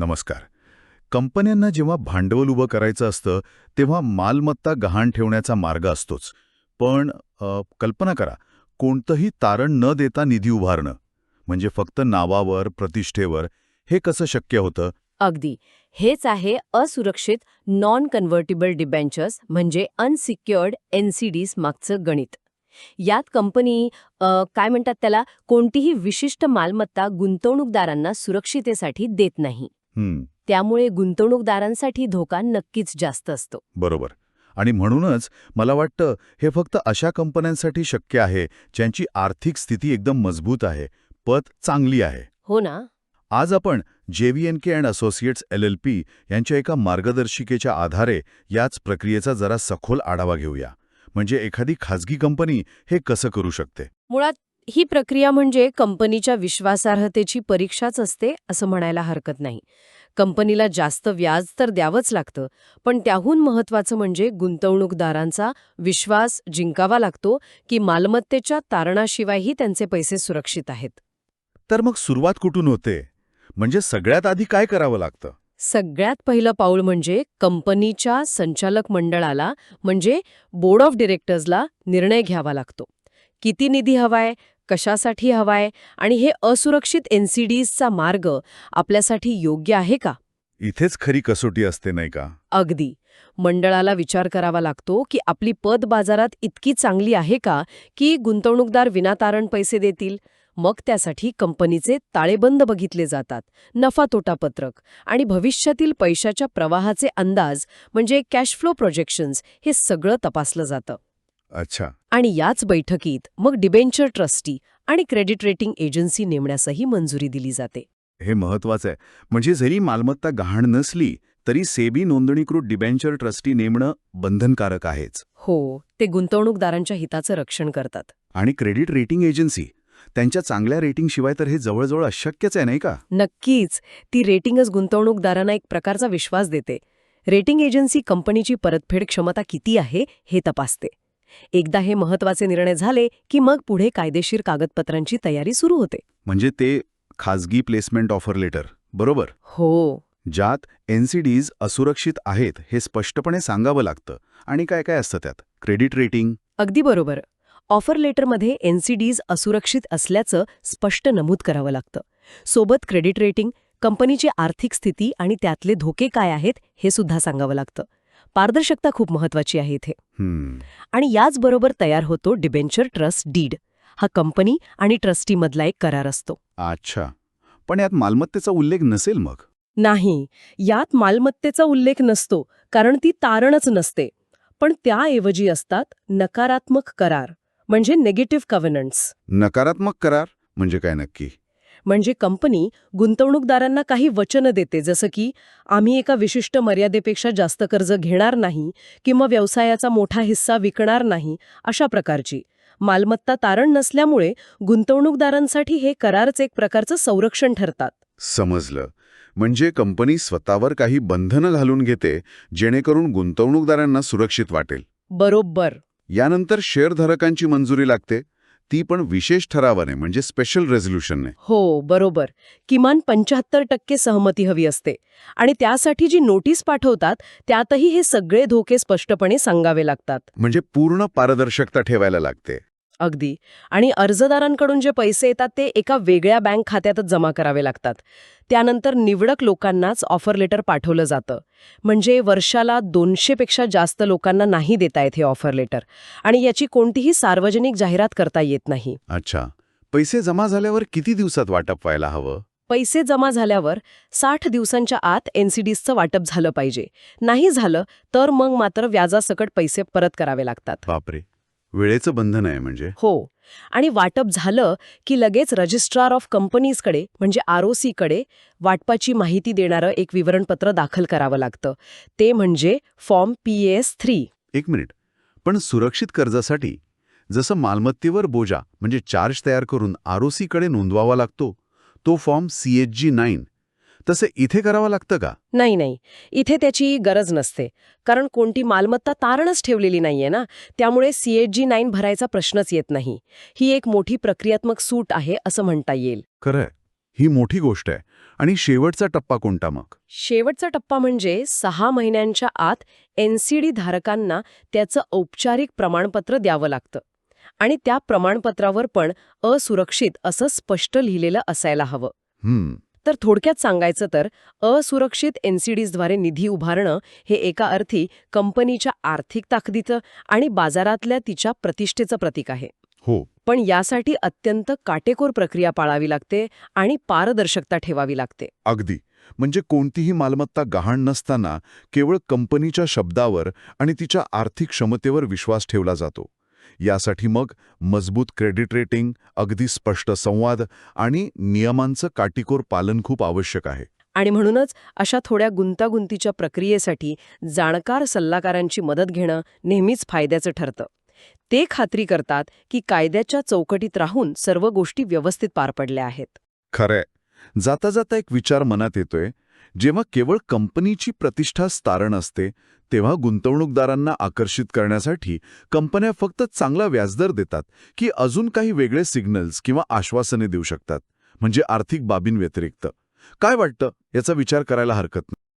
नमस्कार. कंपन्यांना जेव्हा भांडवल उभं करायचं असतं तेव्हा मालमत्ता गहाण ठेवण्याचा मार्ग असतोच. पण कल्पना करा कोणतंही तारण न देता निधी उभारणं म्हणजे फक्त नावावर प्रतिष्ठेवर हे कसं शक्य होतं? अगदी. हेच आहे असुरक्षित नॉन कन्व्हर्टिबल डिबेंचर्स म्हणजे अनसिक्युअर्ड एनसीडीज मागचं गणित. यात कंपनी काय म्हणतात त्याला कोणतीही विशिष्ट मालमत्ता गुंतवणूकदारांना सुरक्षितेसाठी देत नाही. त्यामुळे गुंतवणूकदारांसाठी धोका नक्कीच जास्त असतो. बरोबर. आणि म्हणूनच मला वाटतं हे फक्त अशा कंपन्यांसाठी शक्य आहे ज्यांची आर्थिक स्थिती एकदम मजबूत आहे पत चांगली आहे. हो ना. आज आपण JVNK and associates L L P यांच्या एका मार्गदर्शिकेच्या आधारे याच प्रक्रियेचा जरा सखोल आढावा घेऊया. म्हणजे एखादी खाजगी कंपनी हे कसं करू शकते? मुळात ही प्रक्रिया म्हणजे कंपनीच्या विश्वासार्हतेची परीक्षाच असते असं म्हणायला हरकत नाही. कंपनीला जास्त व्याज तर द्यावंच लागतं पण त्याहून महत्त्वाचं म्हणजे गुंतवणूकदारांचा विश्वास जिंकावा लागतो की मालमत्तेच्या तारणाशिवायही त्यांचे पैसे सुरक्षित आहेत. तर मग सुरुवात कुठून होते? म्हणजे सगळ्यात आधी काय करावं लागतं? सगळ्यात पहिलं पाऊल म्हणजे कंपनीच्या संचालक मंडळाला म्हणजे बोर्ड ऑफ डिरेक्टर्सला निर्णय घ्यावा लागतो. किती निधी हवाय? कशासाठी हवाय आणि हे असुरक्षित एनसीडीजचा मार्ग आपल्यासाठी योग्य आहे का? इथेच खरी कसोटी असते नाही का? अगदी. मंडळाला विचार करावा लागतो की आपली पत बाजारात इतकी चांगली आहे का की गुंतवणूकदार विनातारण पैसे देतील? मग त्यासाठी कंपनीचे ताळेबंद बघितले जातात नफा तोटा पत्रक आणि भविष्यातील पैशाच्या प्रवाहाचे अंदाज म्हणजे कॅश फ्लो प्रोजेक्शन्स हे सगळं तपासलं जातं. अच्छा. आणि याच बैठकीत मग डिबेंचर ट्रस्टी आणि क्रेडिट रेटिंग एजन्सी नेमण्यासही मंजुरी दिली जाते. हे महत्वाचं आहे म्हणजे जरी मालमत्ता गहाण नसली तरी सेबी नोंदणीकृत डिबेंचर ट्रस्टी नेमणं बंधनकारक आहेच. हो ते गुंतवणूकदारांच्या हिताचं रक्षण करतात. आणि क्रेडिट रेटिंग एजन्सी त्यांच्या चांगल्या रेटिंगशिवाय तर हे जवळजवळ अशक्यच आहे नाही का? नक्कीच ती रेटिंगच गुंतवणूकदारांना एक प्रकारचा विश्वास देते. रेटिंग एजन्सी कंपनीची परतफेड क्षमता किती आहे हे तपासते. एकदा हे महत्त्वाचे निर्णय झाले की मग पुढे कायदेशीर कागदपत्रांची तयारी सुरू होते. म्हणजे ते खाजगी प्लेसमेंट ऑफर लेटर बरोबर? हो. ज्यात एनसीडीज असुरक्षित आहेत हे स्पष्टपणे सांगावं लागतं. आणि काय काय असतं त्यात? Credit rating? अगदी बरोबर. ऑफर लेटरमध्ये एनसीडीज असुरक्षित असल्याचं स्पष्ट नमूद करावं लागतं. सोबत क्रेडिट रेटिंग कंपनीची आर्थिक स्थिती आणि त्यातले धोके काय आहेत हे सुद्धा सांगावं लागतं. पारदर्शकता खूप महत्वाची आहे इथे. आणि याचबरोबर तयार होतो डिबेंचर ट्रस्ट डीड. हा कंपनी आणि ट्रस्टीमधला एक करार असतो. अच्छा. पण यात मालमत्तेचा उल्लेख नसेल मग? नाही. यात मालमत्तेचा उल्लेख नसतो कारण ती तारणच नसते. पण त्याऐवजी असतात नकारात्मक करार म्हणजे नेगेटिव्ह कव्हनन्ट्स नकारात्मक करार? म्हणजे काय नक्की? म्हणजे कंपनी गुंतवणूकदारांना काही वचनं देते जसं की आम्ही एका विशिष्ट मर्यादेपेक्षा जास्त कर्ज घेणार नाही किंवा व्यवसायाचा मोठा हिस्सा विकणार नाही अशा प्रकारची. मालमत्ता तारण नसल्यामुळे गुंतवणूकदारांसाठी हे करारच एक प्रकारचं संरक्षण ठरतात. समजलं. म्हणजे कंपनी स्वतःवर काही बंधनं घालून घेते जेणेकरून गुंतवणूकदारांना सुरक्षित वाटेल. बरोबर. यानंतर शेअरधारकांची मंजुरी लागते. ती पण विशेष ठरावाने म्हणजे स्पेशल रेझोल्युशनने हो बरोबर. किमान पंच्याहत्तर टक्के सहमती हवी असते. आणि त्यासाठी जी नोटीस पाठवतात त्यातही हे सगळे धोके स्पष्टपणे सांगावे लागतात. म्हणजे पूर्ण पारदर्शकता ठेवायला लागते. अगदी. आणि अर्जदारांकडून जे पैसे येतात ते एका वेगळ्या बँक खात्यातच जमा करावे लागतात. त्यानंतर निवडक लोकांनाच ऑफर लेटर पाठवलं जातं. म्हणजे वर्षाला दोनशेपेक्षा जास्त लोकांना नाही देता येत हे ऑफर लेटर आणि याची कोणतीही सार्वजनिक जाहिरात करता येत नाही. अच्छा. पैसे जमा झाल्यावर किती दिवसात वाटप व्हायला हवं? पैसे जमा झाल्यावर साठ दिवसांच्या आत एनसीडीजचं वाटप झालं पाहिजे. नाही झालं तर मग मात्र व्याजासकट पैसे परत करावे लागतात. बापरे. वेळेचं बंधन आहे म्हणजे? हो. आणि वाटप झालं की लगेच रजिस्ट्रार ऑफ कंपनीजकडे म्हणजे आर ओ सीकडे वाटपाची माहिती देणारं एक विवरणपत्र दाखल करावं लागतं. ते म्हणजे फॉर्म पी एस थ्री एक मिनिट. पण सुरक्षित कर्जासाठी जसं मालमत्तेवर बोजा म्हणजे चार्ज तयार करून आरओसीकडे नोंदवावा लागतो तो फॉर्म सीएचजी नाईन तसे इथे करावं लागतं का? नाही नाही. इथे त्याची गरज नसते. कारण कोणती मालमत्ता तारणच ठेवलेली नाहीये ना. त्यामुळे सीएचजी नाईन भरायचा प्रश्नच येत नाही. ही एक मोठी प्रक्रियात्मक सूट आहे असं म्हणता येईल. खरंय. ही मोठी गोष्ट आहे. आणि शेवटचा टप्पा कोणता मग? शेवटचा टप्पा म्हणजे सहा महिन्यांच्या आत एनसीडी धारकांना त्याचं औपचारिक प्रमाणपत्र द्यावं लागतं. आणि त्या प्रमाणपत्रावर पण असुरक्षित असं स्पष्ट लिहिलेलं असायला हवं. हम्म. तर थोडक्यात सांगायचं तर असुरक्षित एनसीडीजद्वारे निधी उभारणं हे एका अर्थी कंपनीच्या आर्थिक ताकदीचं आणि बाजारातल्या तिच्या प्रतिष्ठेचं प्रतीक आहे. हो. पण यासाठी अत्यंत काटेकोर प्रक्रिया पाळावी लागते आणि पारदर्शकता ठेवावी लागते. अगदी. म्हणजे कोणतीही मालमत्ता गहाण नसताना केवळ कंपनीच्या शब्दावर आणि तिच्या आर्थिक क्षमतेवर विश्वास ठेवला जातो. यासाठी मग मजबूत क्रेडिट रेटिंग अगदी स्पष्ट संवाद आणि नियमांचं काटेकोर पालन खूप आवश्यक आहे. आणि म्हणूनच अशा थोड्या गुंतागुंतीच्या प्रक्रियेसाठी जाणकार सल्लागारांची मदत घेणं नेहमीच फायद्याचं ठरतं. ते खात्री करतात की कायद्याच्या चौकटीत राहून सर्व गोष्टी व्यवस्थित पार पडल्या आहेत. खरंय. जाता जाता एक विचार मनात येतोय जेव्हा केवळ कंपनीची प्रतिष्ठा स्तारण असते तेव्हा गुंतवणूकदारांना आकर्षित करण्यासाठी कंपन्या फक्त चांगला व्याजदर देतात की अजून काही वेगळे सिग्नल्स किंवा आश्वासने देऊ शकतात म्हणजे आर्थिक बाबींव्यतिरिक्त. काय वाटतं? याचा विचार करायला हरकत नाही.